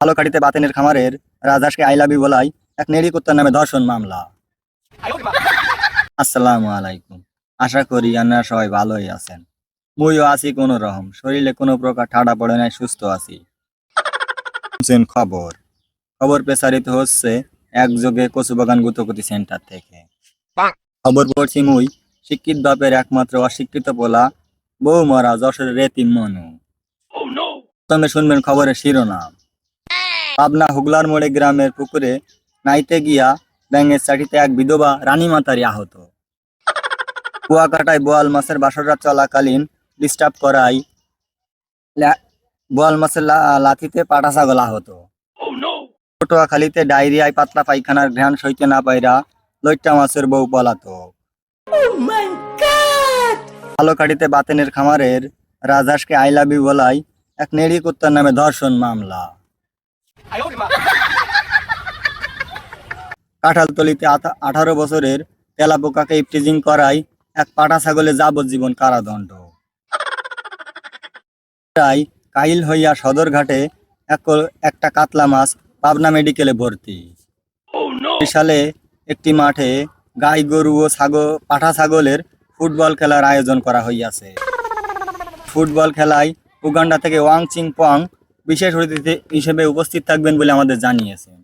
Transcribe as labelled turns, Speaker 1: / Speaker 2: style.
Speaker 1: ভালো কাটিতে বাতেনের খামারের রাজাসকে আইলাবি বলাই এক নেড়ি কুত্তার নামে ধর্ষণ মামলা। আসসালামু আলাইকুম। আশা করি আপনারা সবাই ভালোই আছেন। মুইও আছি কোনো রকম। শরীরে কোনো প্রকার ঠাডা পড়ে নাই, সুস্থ আছি। খবর? খবর প্রচারিত হচ্ছে একযোগে কচুবাগান গুতকুতি সেন্টার থেকে। খবর পড়ছি মুই, শিক্ষিত বাপের একমাত্র অশিক্ষিত পোলা, বউ মরা যশোরের রেতিম মনু। প্রথমে শুনবেন খবরের শিরোনাম। পাবনা হুগলার মোড়ে গ্রামের পুকুরে নাইতে গিয়া ব্যাঙের চাটিতে এক বিধবা রানী মাতারি আহত। কুয়াকাটায় বোয়াল মাছের বাসররাত চলাকালীন ডিস্টার্ব করাই লা- বোয়াল মাছের লাথিতে পাটা ছাগল আহত। পটুয়াখালীতে ডায়রিয়ায় পাতলা পায়খানার ঘ্রাণ সইতে না পাইরা লইট্টা মাছের বউ পলাতক ভালো কাটিতে বাতেনের খামারের রাজাসকে আইলাবি বলাই এক নেড়ি কুত্তার নামে ধর্ষণ মামলা। কাঁঠালতলিতে আঠারো বছরের তেলাপোকাকে ইফটিজিং করায় এক পাটা ছাগলে যাবজ্জীবন কারাদণ্ড। কাইল হইয়া সদরঘাটে এক একটা কাতলা মাছ পাবনা মেডিকেলে ভর্তি। সালে একটি মাঠে গাই গরু ও ছাগল পাঠা ছাগলের ফুটবল খেলার আয়োজন করা হইয়াছে। ফুটবল খেলায় উগান্ডা থেকে ওয়াং চিং পং বিশেষ অতিথি হিসেবে উপস্থিত থাকবেন বলে আমাদের জানিয়েছেন।